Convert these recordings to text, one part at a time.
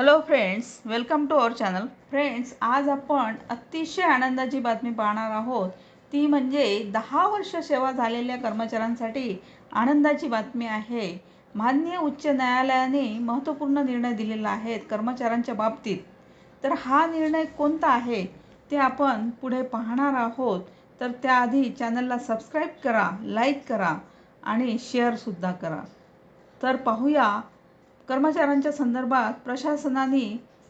Hello friends welcome to our channel friends आज आपण अतिशय आनंदाची बातमी पाहणार आहोत. ती म्हणजे दहा वर्ष सेवा झालेल्या कर्मचाऱ्यांसाठी आनंदाची बातमी आहे. मान्य उच्च न्यायालयाने महत्त्वपूर्ण निर्णय दिलेला आहे कर्मचाऱ्यांच्या बाबतीत. तर हा निर्णय कोणता आहे ते आपण पुढे पाहणार आहोत. तर त्याआधी चॅनलला सबस्क्राईब करा लाईक करा आणि शेअरसुद्धा करा. तर पाहूया कर्मचाऱ्यांच्या संदर्भात प्रशासनाने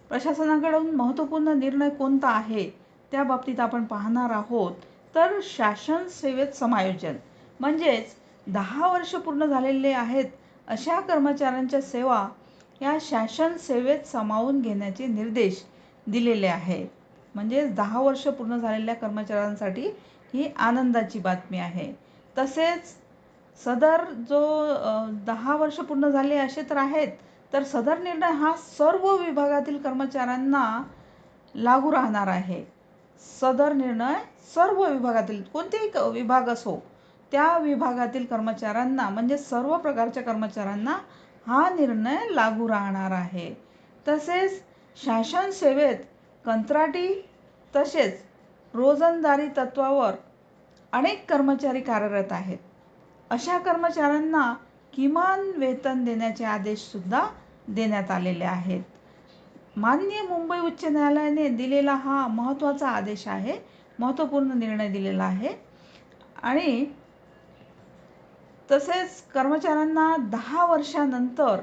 प्रशासनाकडून महत्त्वपूर्ण निर्णय कोणता आहे त्या बाबतीत आपण पाहणार आहोत. तर शासन सेवेत समायोजन. म्हणजेच दहा वर्ष पूर्ण झालेले आहेत अशा कर्मचाऱ्यांच्या सेवा या शासन सेवेत सामावून घेण्याचे निर्देश दिलेले आहेत म्हणजेच दहा वर्ष पूर्ण झालेल्या कर्मचाऱ्यांसाठी ही आनंदाची बातमी आहे. तसेच सदर जो दहा वर्ष पूर्ण झाले असे तर आहेत तर सदर निर्णय हा सर्व विभागातील कर्मचाऱ्यांना लागू राहणार आहे. सदर निर्णय सर्व विभागातील कोणतेही विभाग असो त्या विभागातील कर्मचाऱ्यांना म्हणजे सर्व प्रकारच्या कर्मचाऱ्यांना हा निर्णय लागू राहणार आहे. तसेच शासन सेवेत कंत्राटी तसेच रोजंदारी तत्वावर अनेक कर्मचारी कार्यरत आहेत. अशा कर्मचाऱ्यांना किमान वेतन देण्याचे आदेशसुद्धा देण्यात आलेले आहेत. मान्य मुंबई उच्च न्यायालयाने दिलेला हा महत्त्वाचा आदेश आहे महत्त्वपूर्ण निर्णय दिलेला आहे. आणि तसेच कर्मचाऱ्यांना दहा वर्षानंतर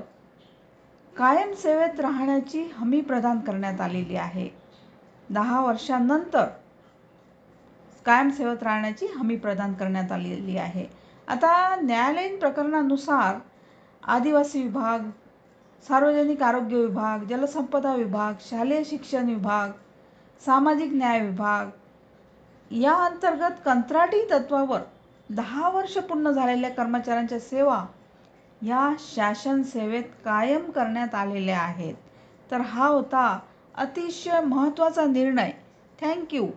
कायम सेवेत राहण्याची हमी प्रदान करण्यात आलेली आहे. दहा वर्षांनंतर कायम सेवेत राहण्याची हमी प्रदान करण्यात आलेली आहे. आता न्यायालयीन प्रकरणानुसार आदिवासी विभाग सार्वजनिक आरोग्य विभाग जलसंपदा विभाग शालेय शिक्षण विभाग सामाजिक न्याय विभाग या अंतर्गत कंत्राटी तत्वावर दहा वर्ष पूर्ण झालेल्या कर्मचाऱ्यांच्या सेवा या शासन सेवेत कायम करण्यात आलेल्या आहेत. तर हा होता अतिशय महत्त्वाचा निर्णय. थँक्यू